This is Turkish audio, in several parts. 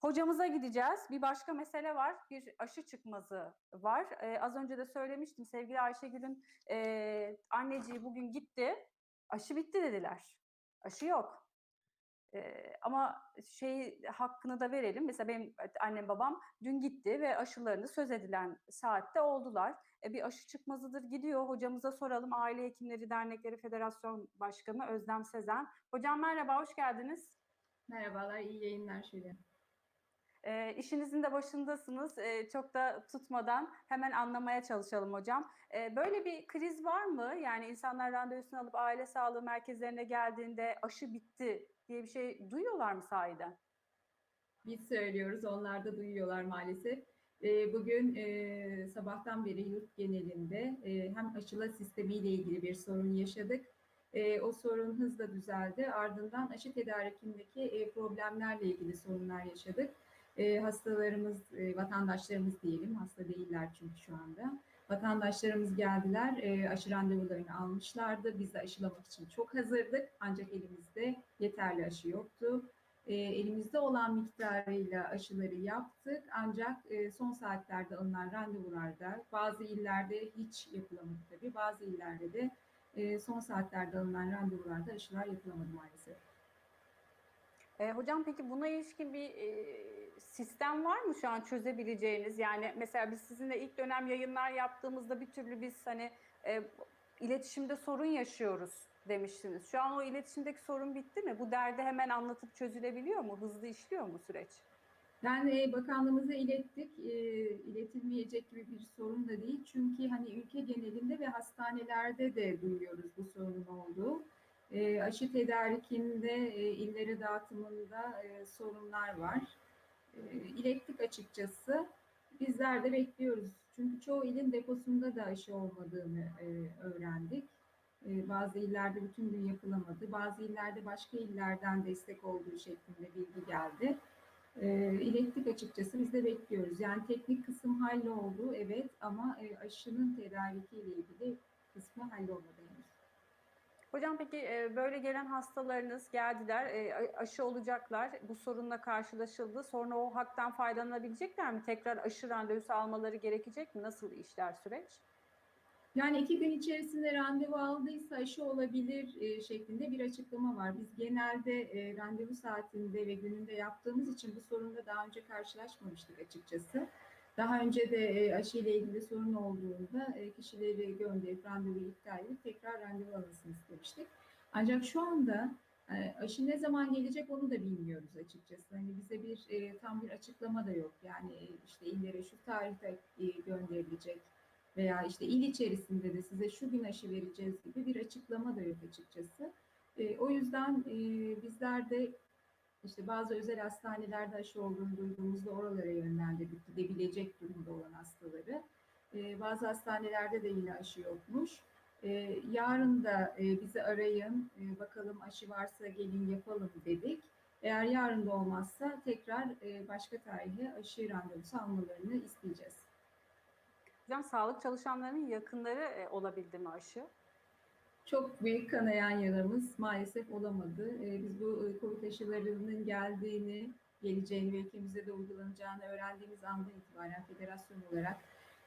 Hocamıza gideceğiz. Bir başka mesele var. Bir aşı çıkmazı var. Ee, az önce de söylemiştim. Sevgili Ayşegül'ün e, anneciği bugün gitti. Aşı bitti dediler. Aşı yok. Ee, ama şey hakkını da verelim. Mesela benim annem babam dün gitti ve aşılarını söz edilen saatte oldular. E, bir aşı çıkmazıdır gidiyor. Hocamıza soralım. Aile Hekimleri Dernekleri Federasyon Başkanı Özlem Sezen. Hocam merhaba, hoş geldiniz. Merhabalar, iyi yayınlar şöyle. E, işinizin de başındasınız. E, çok da tutmadan hemen anlamaya çalışalım hocam. E, böyle bir kriz var mı? Yani insanlar randevusunu alıp aile sağlığı merkezlerine geldiğinde aşı bitti diye bir şey duyuyorlar mı sahiden? Biz söylüyoruz, onlar da duyuyorlar maalesef. E, bugün e, sabahtan beri yurt genelinde e, hem aşıla sistemiyle ilgili bir sorun yaşadık. E, o sorun hızla düzeldi. Ardından aşı tedarikindeki e, problemlerle ilgili sorunlar yaşadık. E, hastalarımız, e, vatandaşlarımız diyelim, hasta değiller çünkü şu anda. Vatandaşlarımız geldiler, e, aşı randevularını almışlardı. Biz de aşılamak için çok hazırdık. Ancak elimizde yeterli aşı yoktu. E, elimizde olan miktarıyla aşıları yaptık. Ancak e, son saatlerde alınan randevularda bazı illerde hiç yapılamadı tabii. Bazı illerde de e, son saatlerde alınan randevularda aşılar yapılamadı maalesef. E, hocam peki buna ilişkin bir e, sistem var mı şu an çözebileceğiniz? Yani mesela biz sizinle ilk dönem yayınlar yaptığımızda bir türlü biz hani e, iletişimde sorun yaşıyoruz demiştiniz. Şu an o iletişimdeki sorun bitti mi? Bu derdi hemen anlatıp çözülebiliyor mu? Hızlı işliyor mu süreç? Yani e, bakanlığımıza ilettik. E, iletilmeyecek gibi bir sorun da değil. Çünkü hani ülke genelinde ve hastanelerde de duyuyoruz bu sorunun olduğu. E, aşı tedarikinde, e, illere dağıtımında e, sorunlar var. E, ilettik açıkçası. Bizler de bekliyoruz. Çünkü çoğu ilin deposunda da aşı olmadığını e, öğrendik. E, bazı illerde bütün gün yapılamadı. Bazı illerde başka illerden destek olduğu şeklinde bilgi geldi. İlettik açıkçası. Biz de bekliyoruz. Yani teknik kısım halloldu evet ama aşının tedarikiyle ilgili kısmı hallolmadı. Hocam peki e, böyle gelen hastalarınız geldiler, e, aşı olacaklar, bu sorunla karşılaşıldı. Sonra o haktan faydalanabilecekler mi? Tekrar aşı randevusu almaları gerekecek mi? Nasıl işler süreç? Yani iki gün içerisinde randevu aldıysa aşı olabilir e, şeklinde bir açıklama var. Biz genelde randevu saatinde ve gününde yaptığımız için bu sorunla daha önce karşılaşmamıştık açıkçası. Daha önce de e, aşı ile ilgili sorun olduğunda e, kişileri gönderip randevu iptal edip tekrar randevu alınsın istemiştik. Ancak şu anda e, aşı ne zaman gelecek onu da bilmiyoruz açıkçası. Hani bize bir tam bir açıklama da yok. Yani işte illere şu tarihte gönderilecek veya işte il içerisinde de size şu gün aşı vereceğiz gibi bir açıklama da yok açıkçası. O yüzden e, bizler de işte bazı özel hastanelerde aşı olduğunu duyduğumuzda oralara yönlendirdik gidebilecek durumda olan hastaları. E, bazı hastanelerde de yine aşı yokmuş. E, yarın da e, bizi arayın, e, bakalım aşı varsa gelin yapalım dedik. Eğer yarın da olmazsa tekrar e, başka tarihe aşı randevusu almalarını isteyeceğiz. Hocam sağlık çalışanlarının yakınları e, olabildi mi aşı? Çok büyük kanayan yaramız maalesef olamadı. Ee, biz bu e, COVID aşılarının geldiğini, geleceğini ve ülkemizde de uygulanacağını öğrendiğimiz andan itibaren federasyon olarak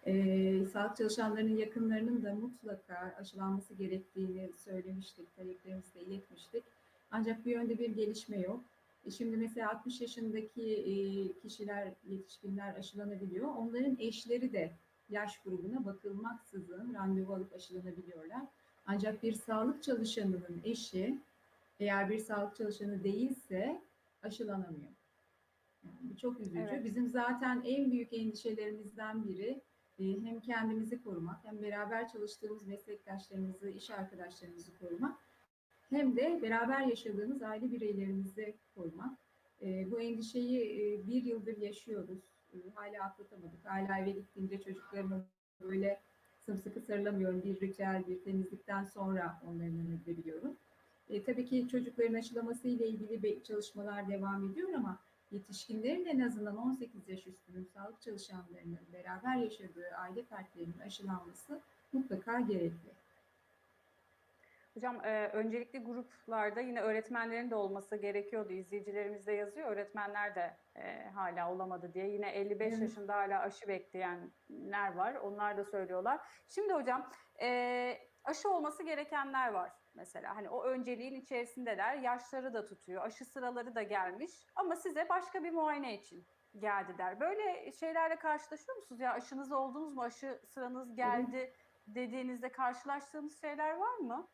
e, sağlık çalışanlarının yakınlarının da mutlaka aşılanması gerektiğini söylemiştik, taleplerimizi de iletmiştik. Ancak bir yönde bir gelişme yok. E şimdi mesela 60 yaşındaki kişiler, yetişkinler aşılanabiliyor. Onların eşleri de yaş grubuna bakılmaksızın randevu alıp aşılanabiliyorlar. Ancak bir sağlık çalışanının eşi eğer bir sağlık çalışanı değilse aşılanamıyor. Yani bu çok üzücü. Evet. Bizim zaten en büyük endişelerimizden biri e, hem kendimizi korumak hem beraber çalıştığımız meslektaşlarımızı, iş arkadaşlarımızı korumak hem de beraber yaşadığımız aile bireylerimizi korumak. E, bu endişeyi e, bir yıldır yaşıyoruz. Hala atlatamadık. Hala eve gittiğimde çocuklarımı böyle sımsıkı sarılamıyorum. Bir ritüel, bir temizlikten sonra onların önüne gidebiliyorum. E, tabii ki çocukların aşılaması ile ilgili çalışmalar devam ediyor ama yetişkinlerin en azından 18 yaş üstünün sağlık çalışanlarının beraber yaşadığı aile fertlerinin aşılanması mutlaka gerekli. Hocam e, öncelikli gruplarda yine öğretmenlerin de olması gerekiyordu. İzleyicilerimiz de yazıyor. Öğretmenler de e, hala olamadı diye. Yine 55 Evet. yaşında hala aşı bekleyenler var. Onlar da söylüyorlar. Şimdi hocam e, aşı olması gerekenler var mesela. Hani o önceliğin içerisindeler. Yaşları da tutuyor. Aşı sıraları da gelmiş. Ama size başka bir muayene için geldiler. Böyle şeylerle karşılaşıyor musunuz? Ya aşınız oldunuz mu? Aşı sıranız geldi dediğinizde karşılaştığınız şeyler var mı?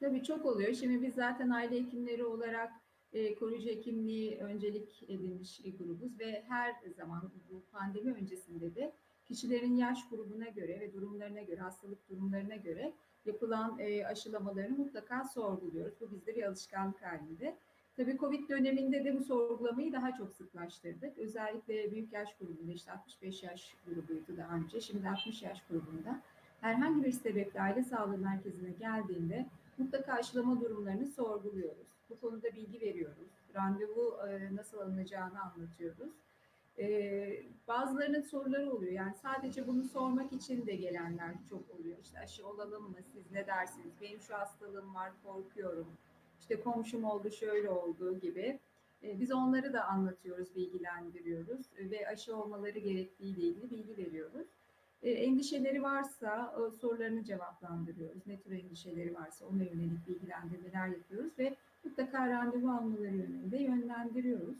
Tabii çok oluyor. Şimdi biz zaten aile hekimleri olarak e, koruyucu hekimliği öncelik edilmiş bir grubuz ve her zaman bu pandemi öncesinde de kişilerin yaş grubuna göre ve durumlarına göre, hastalık durumlarına göre yapılan e, aşılamalarını mutlaka sorguluyoruz. Bu bizde bir alışkanlık halinde. Tabii Covid döneminde de bu sorgulamayı daha çok sıklaştırdık. Özellikle büyük yaş grubunda işte 65 yaş grubuydu daha önce. Şimdi 60 yaş grubunda herhangi bir sebeple aile sağlığı merkezine geldiğinde mutlaka aşılama durumlarını sorguluyoruz. Bu konuda bilgi veriyoruz. Randevu e, nasıl alınacağını anlatıyoruz. E, bazılarının soruları oluyor. Yani sadece bunu sormak için de gelenler çok oluyor. İşte aşı olalım mı? Siz ne dersiniz? Benim şu hastalığım var, korkuyorum. İşte komşum oldu, şöyle oldu gibi. E, biz onları da anlatıyoruz, bilgilendiriyoruz ve aşı olmaları gerektiğiyle ilgili bilgi veriyoruz. E, endişeleri varsa o sorularını cevaplandırıyoruz. Ne tür endişeleri varsa ona yönelik bilgilendirmeler yapıyoruz ve mutlaka randevu almaları yönünde yönlendiriyoruz.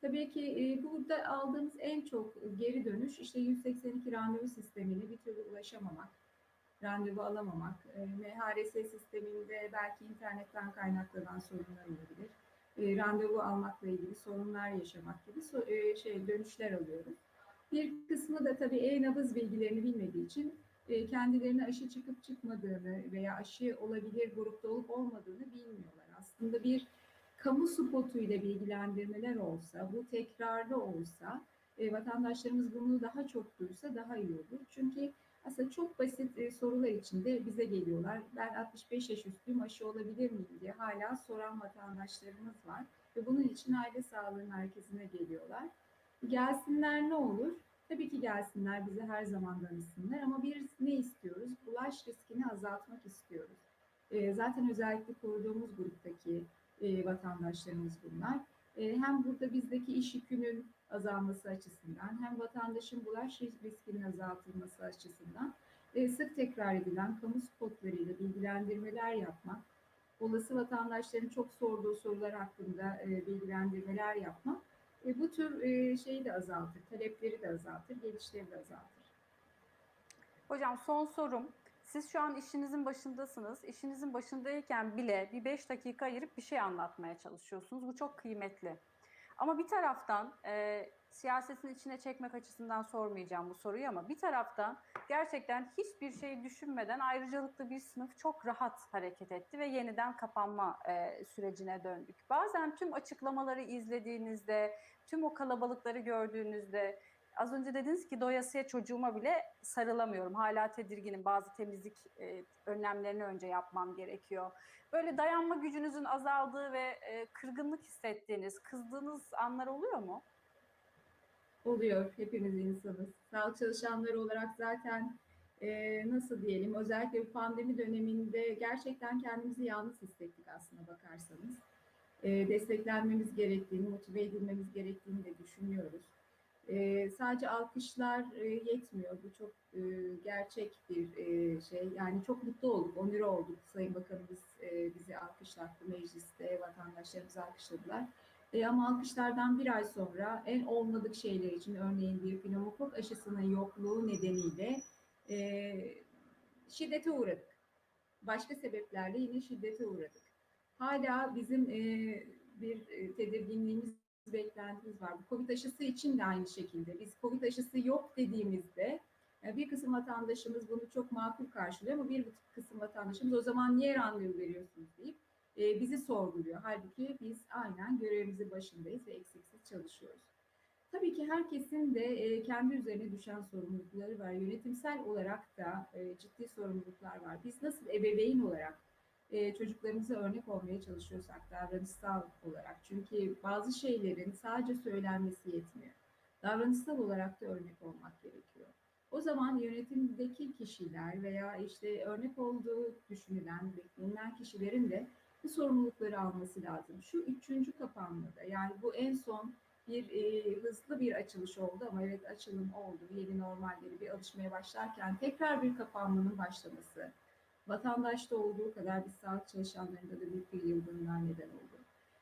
Tabii ki e, burada aldığımız en çok geri dönüş işte 182 randevu sistemine bir türlü ulaşamamak, randevu alamamak, e, MHRS sisteminde belki internetten kaynaklanan sorunlar olabilir. E, randevu almakla ilgili sorunlar yaşamak gibi e, şey dönüşler alıyoruz. Bir kısmı da tabii e-nabız bilgilerini bilmediği için e, kendilerine aşı çıkıp çıkmadığını veya aşı olabilir grupta olup olmadığını bilmiyorlar. Aslında bir kamu spotuyla bilgilendirmeler olsa, bu tekrarlı olsa, e, vatandaşlarımız bunu daha çok duysa daha iyi olur. Çünkü aslında çok basit e, sorular içinde bize geliyorlar. Ben 65 yaş üstüyüm, aşı olabilir miyim diye hala soran vatandaşlarımız var. Ve bunun için aile sağlığı merkezine geliyorlar. Gelsinler ne olur? Tabii ki gelsinler, bize her zaman danışsınlar ama biz ne istiyoruz? Bulaş riskini azaltmak istiyoruz. E, zaten özellikle koruduğumuz gruptaki e, vatandaşlarımız bunlar. E, hem burada bizdeki iş yükünün azalması açısından hem vatandaşın bulaş riskinin azaltılması açısından e, sık tekrar edilen kamu spotlarıyla bilgilendirmeler yapmak, olası vatandaşların çok sorduğu sorular hakkında e, bilgilendirmeler yapmak e, bu tür e, şeyi de azaltır, talepleri de azaltır, gelişleri de azaltır. Hocam son sorum. Siz şu an işinizin başındasınız. İşinizin başındayken bile bir 5 dakika ayırıp bir şey anlatmaya çalışıyorsunuz. Bu çok kıymetli. Ama bir taraftan e, siyasetin içine çekmek açısından sormayacağım bu soruyu ama bir taraftan gerçekten hiçbir şey düşünmeden ayrıcalıklı bir sınıf çok rahat hareket etti ve yeniden kapanma e, sürecine döndük. Bazen tüm açıklamaları izlediğinizde, tüm o kalabalıkları gördüğünüzde Az önce dediniz ki doyasıya çocuğuma bile sarılamıyorum. Hala tedirginim. Bazı temizlik e, önlemlerini önce yapmam gerekiyor. Böyle dayanma gücünüzün azaldığı ve e, kırgınlık hissettiğiniz, kızdığınız anlar oluyor mu? Oluyor. Hepimiz insanız. Sağlık çalışanları olarak zaten e, nasıl diyelim özellikle bu pandemi döneminde gerçekten kendimizi yalnız hissettik aslına bakarsanız. E, desteklenmemiz gerektiğini, motive edilmemiz gerektiğini de düşünüyoruz. E, sadece alkışlar e, yetmiyor. Bu çok e, gerçek bir e, şey. Yani çok mutlu olduk, onur olduk. Sayın Bakanımız e, bizi alkışlattı mecliste, vatandaşlarımız alkışladılar. E, ama alkışlardan bir ay sonra en olmadık şeyler için örneğin bir pneumokok aşısının yokluğu nedeniyle e, şiddete uğradık. Başka sebeplerle yine şiddete uğradık. Hala bizim e, bir e, tedirginliğimiz, beklentimiz var. Bu Covid aşısı için de aynı şekilde. Biz Covid aşısı yok dediğimizde yani bir kısım vatandaşımız bunu çok makul karşılıyor ama bir kısım vatandaşımız o zaman niye randevu veriyorsunuz deyip e, bizi sorguluyor. Halbuki biz aynen görevimizin başındayız ve eksiksiz çalışıyoruz. Tabii ki herkesin de e, kendi üzerine düşen sorumlulukları var. Yönetimsel olarak da e, ciddi sorumluluklar var. Biz nasıl ebeveyn olarak e, çocuklarımıza örnek olmaya çalışıyorsak davranışsal olarak. Çünkü bazı şeylerin sadece söylenmesi yetmiyor. Davranışsal olarak da örnek olmak gerekiyor. O zaman yönetimdeki kişiler veya işte örnek olduğu düşünülen, beklenilen kişilerin de sorumlulukları alması lazım. Şu üçüncü kapanmada yani bu en son bir e, hızlı bir açılış oldu ama evet açılım oldu. Yeni normalleri bir alışmaya başlarken tekrar bir kapanmanın başlaması vatandaşta olduğu kadar biz sağlık çalışanlarında da büyük bir yılgınlığa neden oldu.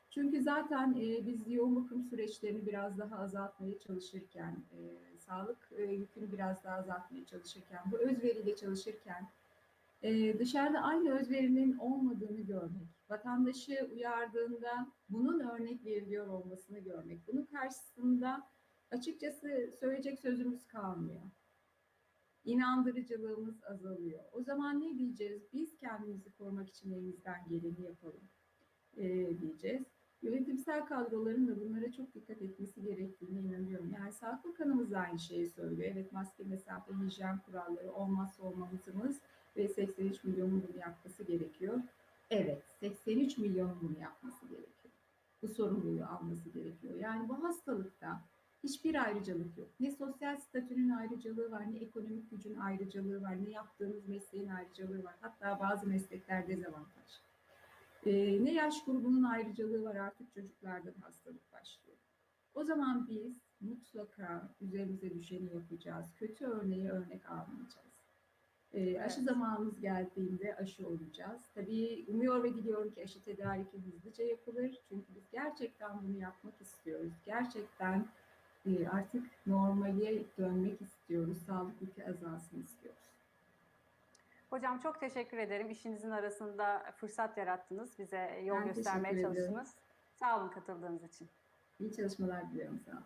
Çünkü zaten e, biz yoğun bakım süreçlerini biraz daha azaltmaya çalışırken, e, sağlık e, yükünü biraz daha azaltmaya çalışırken, bu özveriyle çalışırken e, dışarıda aynı özverinin olmadığını görmek, vatandaşı uyardığında bunun örnek veriliyor olmasını görmek, bunun karşısında açıkçası söyleyecek sözümüz kalmıyor. İnandırıcılığımız azalıyor. O zaman ne diyeceğiz? Biz kendimizi korumak için elimizden geleni yapalım e, diyeceğiz. Yönetimsel kadroların da bunlara çok dikkat etmesi gerektiğine inanıyorum. Yani Sağlık Bakanımız aynı şeyi söylüyor. Evet maske, mesafe, hijyen kuralları olmazsa olmamızımız ve 83 milyonun bunu yapması gerekiyor. Evet, 83 milyonun bunu yapması gerekiyor. Bu sorumluluğu alması gerekiyor. Yani bu hastalıkta hiçbir ayrıcalık yok. Ne sosyal statünün ayrıcalığı var, ne ekonomik gücün ayrıcalığı var, ne yaptığınız mesleğin ayrıcalığı var. Hatta bazı meslekler dezavantaj. Ee, ne yaş grubunun ayrıcalığı var artık çocuklardan hastalık başlıyor. O zaman biz mutlaka üzerimize düşeni yapacağız. Kötü örneği örnek almayacağız. Ee, aşı Evet. zamanımız geldiğinde aşı olacağız. Tabii umuyor ve diliyorum ki aşı tedariki hızlıca yapılır. Çünkü biz gerçekten bunu yapmak istiyoruz. Gerçekten e, artık normale dönmek istiyoruz. Sağlık yükü azalsın istiyoruz. Hocam çok teşekkür ederim. İşinizin arasında fırsat yarattınız. Bize yol Ben göstermeye çalıştınız. Sağ olun katıldığınız için. İyi çalışmalar diliyorum sana.